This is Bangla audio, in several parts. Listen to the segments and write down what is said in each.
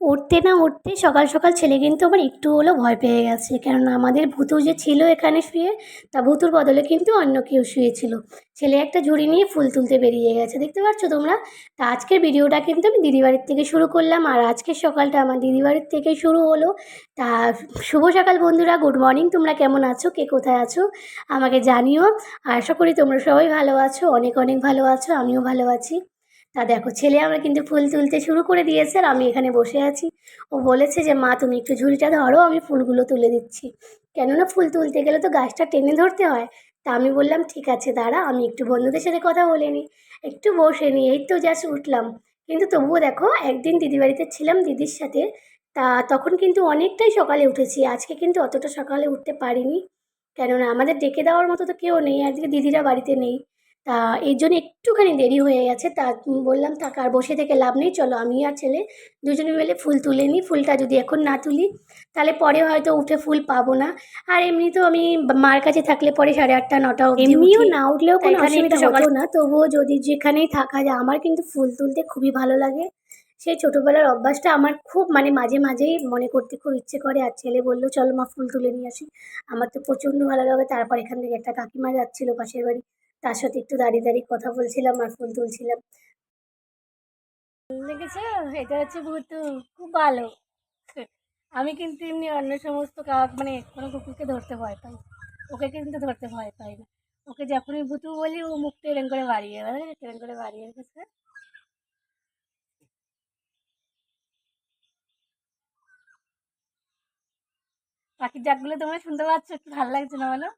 উঠতে না উঠতে সকাল সকাল ছেলে কিন্তু আমার একটু হলেও ভয় পেয়ে গেছে। কেননা আমাদের ভুতু যে ছিল এখানে শুয়ে, তা ভুতুর বদলে কিন্তু অন্য কেউ শুয়েছিল। ছেলে একটা ঝুড়ি নিয়ে ফুল তুলতে বেরিয়ে গেছে। দেখতে পাচ্ছ তোমরা? তা আজকের ভিডিওটা কিন্তু আমি দিদিবাড়ির থেকে শুরু করলাম। আর আজকের সকালটা আমার দিদিবাড়ির থেকে শুরু হলো। তা শুভ সকাল বন্ধুরা, গুড মর্নিং। তোমরা কেমন আছো? কে কোথায় আছো? আমাকে জানিও। আশা করি তোমরা সবাই ভালো আছো। অনেক অনেক ভালো আছো। আমিও ভালো আছি। তা দেখো, ছেলে আমরা কিন্তু ফুল তুলতে শুরু করে দিয়েছে আর আমি এখানে বসে আছি। ও বলেছে যে, মা, তুমি একটু ঝুড়িটা ধরো, আমি ফুলগুলো তুলে দিচ্ছি। কেননা ফুল তুলতে গেলে তো গাছটা টেনে ধরতে হয়। তা আমি বললাম, ঠিক আছে, দাঁড়া, আমি একটু বন্ধুদের সাথে কথা বলে নিই। একটু বসে নিই, এই তো জাস্ট উঠলাম। কিন্তু তবুও দেখো, একদিন দিদি বাড়িতে ছিলাম দিদির সাথে, তা তখন কিন্তু অনেকটাই সকালে উঠেছি। আজকে কিন্তু অতটা সকালে উঠতে পারিনি। কেননা আমাদের ডেকে দেওয়ার মতো তো কেউ নেই আজকে দিদিরা বাড়িতে নেই। তা এই জন্য একটুখানি দেরি হয়ে গেছে। তা বললাম থাক আর বসে থেকে লাভ নেই চলো আমি আর ছেলে দুজনে মিলে ফুল তুলে নিই। ফুলটা যদি এখন না তুলি তাহলে পরে হয়তো উঠে ফুল পাবো না। আর এমনিতেও আমি মার কাছে থাকলে পরে সাড়ে আটটা নটা এমনিও না উঠলেও কোনো অসুবিধা হতো না? তবুও যদি যেখানেই থাকা যায় আমার কিন্তু ফুল তুলতে খুবই ভালো লাগে। সেই ছোটোবেলার অভ্যাসটা আমার খুব মানে মাঝে মাঝেই মনে করতে খুব ইচ্ছে করে। আর ছেলে বলল চলো মা ফুল তুলে নিয়ে আসি। আমার তো প্রচণ্ড ভালো লাগে। তারপর এখান থেকে একটা কাকিমা যাচ্ছিল পাশের বাড়ি। তার সাথে একটু দাঁড়িয়ে দাঁড়িয়ে কথা বলছিলাম আর ফুল তুলছিলাম। দেখেছ এটা হচ্ছে ভুতু খুব ভালো। আমি কিন্তু এমনি অন্য সমস্ত কাক মানে কোনো কুকুরকে ধরতে ভয় পাই। ওকে কিন্তু ধরতে ভয় পাই না। ওকে যখনই ভুতু বলি, ও মুখটা এরম করে বাড়িয়ে এরম করে বাড়িয়ে রেখেছে পাখির ডাকগুলো তোমরা শুনতে পাচ্ছ? একটু ভালো লাগছে না বলো?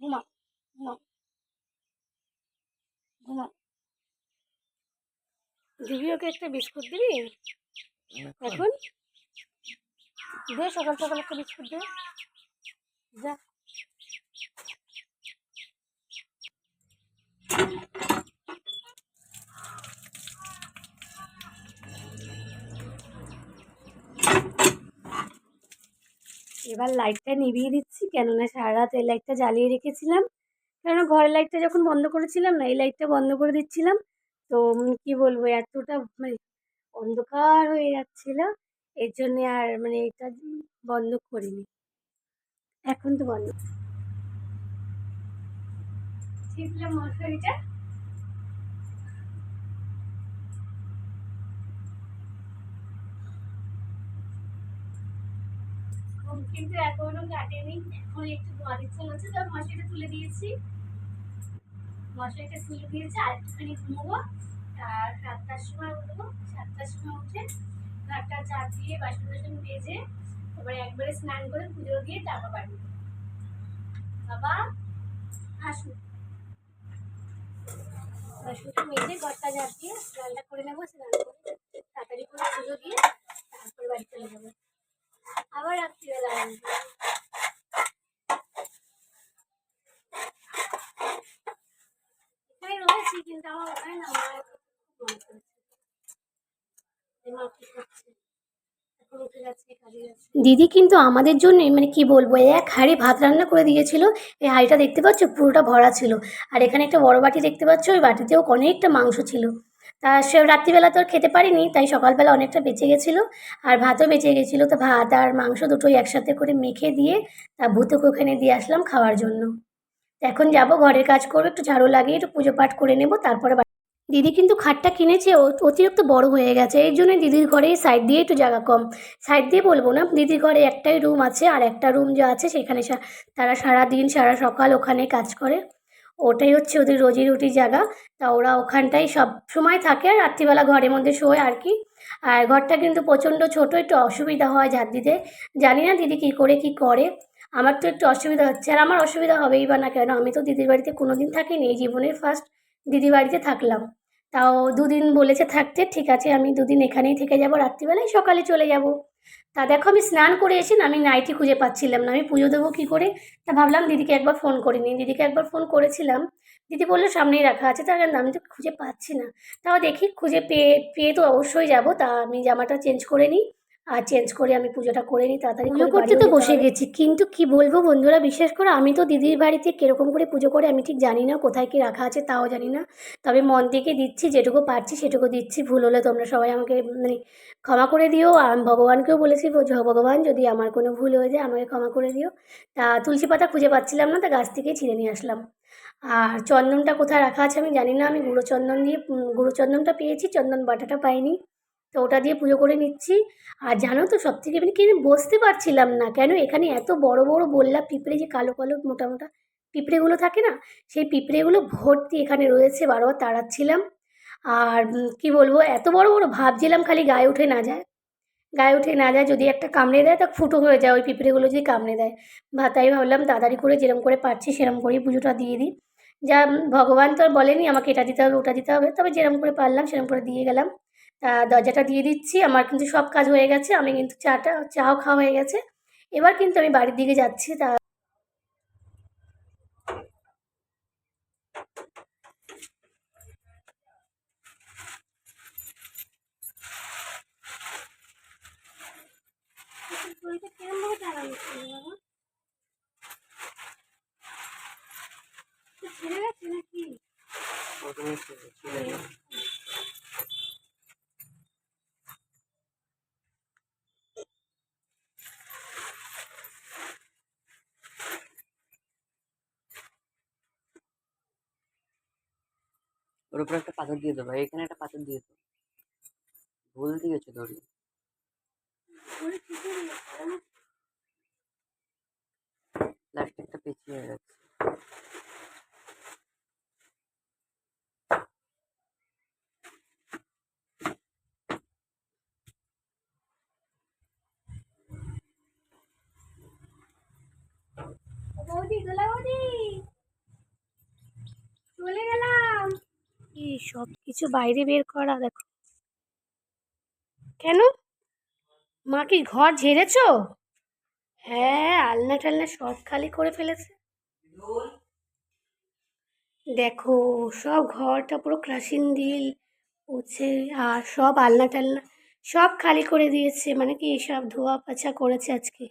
ঘুমাও। দিবি ওকে একটা বিস্কুট দিবি? এখন? দে সকাল সকাল একটা বিস্কুট দে। যা। এবার লাইটটা নিভিয়ে দিচ্ছি কেননা সারা রাত এই লাইটটা জ্বালিয়ে রেখেছিলাম। কেননা ঘরের লাইটটা যখন বন্ধ করেছিলাম না, এই লাইটটা বন্ধ করে দিচ্ছিলাম, তো কি বলব, এতটা মানে অন্ধকার হয়ে যাচ্ছিল, এর জন্যে আর মানে এটা বন্ধ করিনি। এখন তো বন্ধ। ছিপলাম মশারিটা কিন্তু এখনও কাটেনি। এখন একটু ঘর ইচ্ছা হচ্ছে তো মশারিটা তুলে দিয়েছি। মশারিটা তুলে দিয়েছি, আর একটুখানি ঘুমোবো। আর সাতটার সময় উঠবো। সাতটার সময় উঠে ঘাটটা চা দিয়ে বাসন টাসন ভেজে তারপরে একবারে স্নান করে পুজো দিয়ে তারপর বাড়ি। বাবা আসুন ঘরটা ঝাড় দিয়ে স্নানটা করে নেব তাড়াতাড়ি করে পুজো দিয়ে তারপরে বাড়ি চলে যাব। আবার রাত্রিবেলা যাচ্ছে দিদি কিন্তু আমাদের জন্য মানে কি বলব এক হাঁড়ি ভাত রান্না করে দিয়েছিল। এই হাঁড়িটা দেখতে পাচ্ছ? পুরোটা ভরা ছিল। আর এখানে একটা বড় বাটি দেখতে পাচ্ছ? ওই বাটিতেও অনেকটা মাংস ছিল। তা সে রাত্রিবেলা তো আর খেতে পারিনি, তাই সকালবেলা অনেকটা বেঁচে গেছিল আর ভাতও বেঁচে গেছিল। তো ভাত আর মাংস দুটোই একসাথে করে মেখে দিয়ে তা ভূতকে ওখানে দিয়ে আসলাম খাওয়ার জন্য। এখন যাব, ঘরের কাজ করব, একটু ঝাড়ু লাগিয়ে একটু পুজো পাঠ করে নেব, তারপরে দিদি কিন্তু খাটটা কিনেছে অতিরিক্ত বড় হয়ে গেছে, এই জন্য দিদির ঘরে সাইড দিয়ে একটু জায়গা কম। সাইড দিয়ে বলব না, দিদির ঘরে একটাই রুম আছে আর একটা রুম যা আছে সেখানে তারা সারা দিন সারা সকাল ওখানে কাজ করে। ওটাই হচ্ছে ওদের রোজি রুটির জায়গা। তা ওরা ওখানটাই সব সময় থাকে আর রাত্রিবেলা ঘরের মধ্যে শোয় আর কি। আর ঘরটা কিন্তু প্রচণ্ড ছোটো, একটু অসুবিধা হয় ঝাড় দিতে জানি না দিদি কী করে কী করে। আমার তো একটু অসুবিধা হচ্ছে। আর আমার অসুবিধা হবেই বা না কেন? আমি তো দিদির বাড়িতে কোনো দিন থাকিনি, এই জীবনের ফার্স্ট দিদি বাড়িতে থাকলাম। তাও দুদিন বলেছে থাকতে, ঠিক আছে, আমি দুদিন এখানেই থেকে যাব, রাত্রিবেলায় সকালে চলে যাব। তা দেখো, আমি স্নান করে এসে আমি নাইটি খুঁজে পাচ্ছিলাম না। আমি পুজো দেবো কী করে? তা ভাবলাম দিদিকে একবার ফোন করে নিই। দিদিকে একবার ফোন করেছিলাম। দিদি বলল, সামনেই রাখা আছে। তা আমি তো খুঁজে পাচ্ছি না। তাও দেখি, খুঁজে পেয়ে পেয়ে তো অবশ্যই যাব। তা আমি জামাটা চেঞ্জ করে নিই। আর চেঞ্জ করে আমি পুজোটা করে নিই তাড়াতাড়ি পুজো করতে তো বসে গেছি কিন্তু কি বলব বন্ধুরা বিশেষ করে আমি তো দিদির বাড়িতে কীরকম করে পুজো করে আমি ঠিক জানি না কোথায় কি রাখা আছে তাও জানি না। তবে মন থেকে দিচ্ছি যেটুকু পারছি সেটুকু দিচ্ছি ভুল হলে তোমরা সবাই আমাকে মানে ক্ষমা করে দিও। আর আমি ভগবানকেও বলেছি ভগবান যদি আমার কোনো ভুল হয়ে যায় আমাকে ক্ষমা করে দিও। তা তুলসী পাতা খুঁজে পাচ্ছিলাম না তা গাছ থেকেই ছিঁড়ে নিয়ে আসলাম। আর চন্দনটা কোথায় রাখা আছে আমি জানি না আমি গুঁড়ো চন্দন দিয়ে গুঁড়ো চন্দনটা পেয়েছি চন্দন বাটাটা পাইনি। তো ওটা দিয়ে পুজো করে নিচ্ছি। আর জানো তো সব থেকে মানে কি আমি বসতে পারছিলাম না। কেন? এখানে এত বড় বড় বললা পিঁপড়ে যে কালো কালো মোটা মোটা পিঁপড়েগুলো থাকে না, সেই পিঁপড়েগুলো ভর্তি এখানে রয়েছে, বারবার তাড়াচ্ছিলাম। আর কি বলব, এত বড় বড় ভাবছিলাম খালি গায়ে উঠে না যায়। গায়ে উঠে না যায়, যদি একটা কামড়ে দেয় তা ফুটো হয়ে যায়, ওই পিঁপড়েগুলো যদি কামড়ে দেয়। বা তাই ভাবলাম, তাড়াতাড়ি করে যেরকম করে পারছি সেরকম করেই পুজোটা দিয়ে দিই। যা, ভগবান তো আর বলেনি আমাকে এটা দিতে হবে, ওটা দিতে হবে। তবে যেরকম করে পারলাম সেরকম করে দিয়ে গেলাম। তা দরজাটা দিয়ে দিচ্ছি। আমার কিন্তু সব কাজ হয়ে গেছে। আমি কিন্তু চাটা চাও খাওয়া হয়ে গেছে। এবার কিন্তু আমি বাড়ির দিকে যাচ্ছি। তা ছেড়ে গেছে নাকি? ওর উপরে একটা পাথর দিয়ে দেবো এখানে একটা পাথর দিয়ে দেবো ভুল দিয়েছ দড়ি প্লাস্টিকটা পেঁচিয়ে গেছে বৌদি দোলা বৌদি চলে গেলাম এই সব কিছু বাইরে বের করা, দেখো। কেন? মা কি ঘর ঝেড়েছো? হ্যাঁ আলনা টালনা সব খালি করে ফেলেছে। দেখো, সব ঘরটা পুরো ক্রাশিং দিল, উঠছে, আর সব আলনা টালনা সব খালি করে দিয়েছে। মানে কি সব ধোয়া পাছা করেছে আজকে?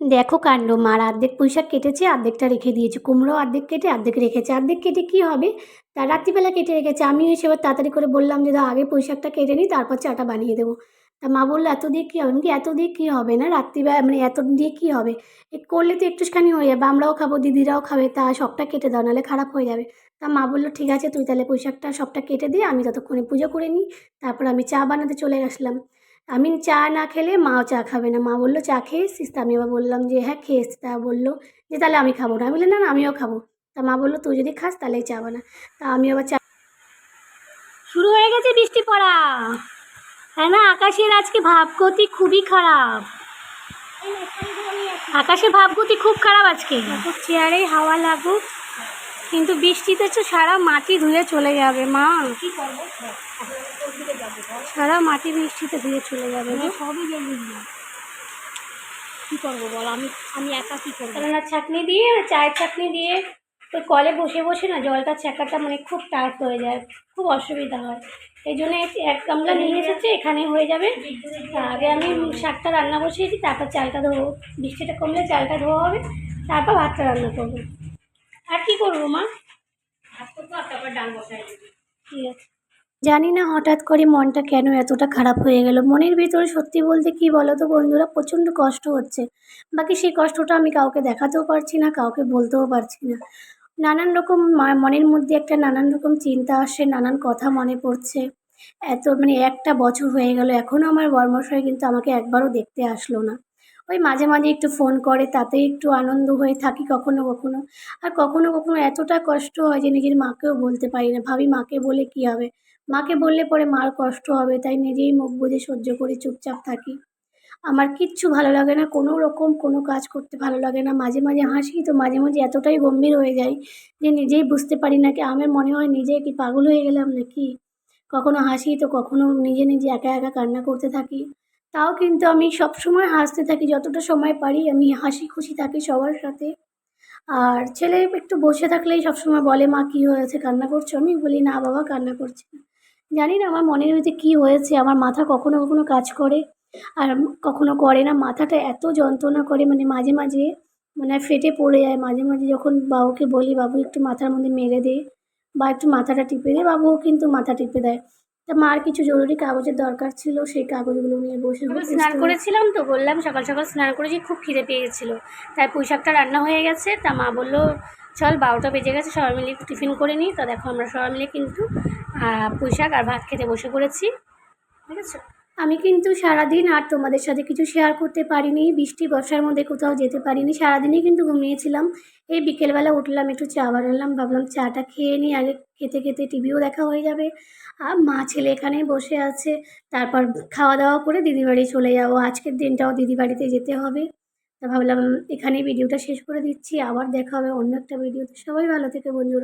দেখো কাণ্ড, মার অর্ধেক পয়সা কেটেছে অর্ধেকটা রেখে দিয়েছে। কুমড়ো অর্ধেক কেটে অর্ধেক রেখেছে। অর্ধেক কেটে কি হবে? তা রাত্রিবেলা কেটে রেখেছে। আমি এসে এবার তাড়াতাড়ি করে বললাম যে আগে পয়সাটা কেটে নিই তারপর চাটা বানিয়ে দেবো। তা মা বলল, এত দিয়ে কী হবে? কি এত দিয়ে কী হবে না? রাত্রিবেলা মানে এত দিয়ে কী হবে? করলে তো একটুখানি হয়ে যাবে, আমরাও খাব, দিদিরাও খাবে, তা সবটা কেটে দাও, নাহলে খারাপ হয়ে যাবে। তা মা বলল, ঠিক আছে, তুই তাহলে পোশাকটা সবটা কেটে দিয়ে আমি ততক্ষণে পুজো করে নিই তারপর আমি চা বানাতে চলে গেছিলাম আমি চা না খেলে মাও চা খাবে না। মা বলল চা খেয়ে এসছিস তা আমি আবার বললাম যে হ্যাঁ খেয়ে এসছি তা বলল যে তাহলে আমি খাব না। আমি বললাম না না আমিও খাব। তা মা বলল তুই যদি খাস তাহলেই চা বানা। তা আমি আবার চা শুরু হয়ে গেছে বৃষ্টি পড়া। হ্যাঁ না? আকাশের আজকে ভাবগতি খুবই খারাপ। আকাশের ভাবগতি খুব খারাপ আজকে। চেয়ারে হাওয়া লাগুক। কিন্তু বৃষ্টিতে তো সারা মাটি ধুয়ে চলে যাবে মা। কি করব? সারা মাটি বৃষ্টিতে ধুয়ে চলে যাবে। সবই জানি কী করব বল? আমি আমি একা কী করব? কেননা চাটনি দিয়ে চায়ের চাটনি দিয়ে ওই কলে বসে বসে না জলটা ছাকাটা মানে খুব টাইট হয়ে যায় খুব অসুবিধা হয়। এই জন্য এক গামলা নিয়ে এসেছে এখানে হয়ে যাবে। আগে আমি শাকটা রান্না বসিয়েছি তারপর চালটা ধোবো। বৃষ্টিটা কমলে চালটা ধোয়া হবে তারপর ভাতটা রান্না করব। আর কি করব মা? ভাত করব আর তারপর ডাল বসাই ঠিক আছে। জানি না হঠাৎ করে মনটা কেন এতটা খারাপ হয়ে গেল। মনের ভিতরে সত্যি বলতে কি বলো তো বন্ধুরা? প্রচণ্ড কষ্ট হচ্ছে। বাকি সেই কষ্টটা আমি কাউকে দেখাতেও পারছি না, কাউকে বলতেও পারছি না। নানান রকম মনের মধ্যে একটা নানান রকম চিন্তা আসে, নানান কথা মনে পড়ছে। এত মানে একটা বছর হয়ে গেল এখনও আমার বর্মশাই কিন্তু আমাকে একবারও দেখতে আসলো না। ওই মাঝে মাঝে একটু ফোন করে, তাতেই একটু আনন্দ হয়ে থাকি কখনো কখনো। আর কখনো কখনো এতটা কষ্ট হয় যে নিজের মাকেও বলতে পারি না। ভাবি, মাকে বলে কী হবে? মাকে বললে পরে মার কষ্ট হবে, তাই নিজেই মুখ বুজে সহ্য করে চুপচাপ থাকি। আমার কিচ্ছু ভালো লাগে না, কোনো রকম কোনো কাজ করতে ভালো লাগে না। মাঝে মাঝে হাসি তো মাঝে মাঝে এতটাই গম্ভীর হয়ে যাই যে নিজেই বুঝতে পারি না কি আমার মনে হয় নিজে কি পাগল হয়ে গেলাম নাকি? কখনো হাসি তো কখনো নিজে নিজে একা একা কান্না করতে থাকি। তাও কিন্তু আমি সব সময় হাসতে থাকি, যতটা সময় পারি আমি হাসি খুশি থাকি সবার সাথে। আর ছেলে একটু বসে থাকলেই সবসময় বলে, মা, কী হয়েছে? কান্না করছ? আমি বলি, না বাবা, কান্না করছি না। জানি না আমার মনের হয়েছে কী হয়েছে, আমার মাথা কখনো কখনো কাজ করে। আর কখনো করে না, মাথাটা এত যন্ত্রণা করে মানে মাঝে মাঝে মানে ফেটে পড়ে যায়। মাঝে মাঝে যখন বাবুকে বলি, বাবু, একটু মাথার মধ্যে মেরে দে। বা, একটু মাথাটা টিপে দে। বাবুও কিন্তু মাথা টিপে দেয়। তা মার কিছু জরুরি কাগজের দরকার ছিল সেই কাগজগুলো নিয়ে বসে স্নান করেছিলাম তো বললাম সকাল সকাল স্নান করেছি খুব খিদে পেয়ে গেছিল তাই পুঁই শাকটা রান্না হয়ে গেছে তা মা বলল চল বারোটা বেজে গেছে সবাই মিলে একটু টিফিন করে নিই তো দেখো আমরা সবাই মিলে কিন্তু আহ, পুঁই শাক আর ভাত খেতে বসে পড়েছি। ঠিক আছে? আমি কিন্তু সারাদিন আর তোমাদের সাথে কিছু শেয়ার করতে পারিনি, বৃষ্টি, বর্ষার মধ্যে কোথাও যেতে পারিনি, সারাদিনই কিন্তু ঘুমিয়েছিলাম। এই বিকেলবেলা উঠলাম, একটু চা বানালাম, ভাবলাম চাটা খেয়ে নিই, আগে খেতে খেতে টিভিও দেখা হয়ে যাবে। আর মা, ছেলে এখানেই বসে আছে, তারপর খাওয়া দাওয়া করে দিদি বাড়ি চলে যাব। আজকের দিনটাও দিদি বাড়িতে যেতে হবে। তা ভাবলাম এখানেই ভিডিওটা শেষ করে দিচ্ছি, আবার দেখা হবে অন্য একটা ভিডিওতে সবাই ভালো থেকে বন্ধুরা।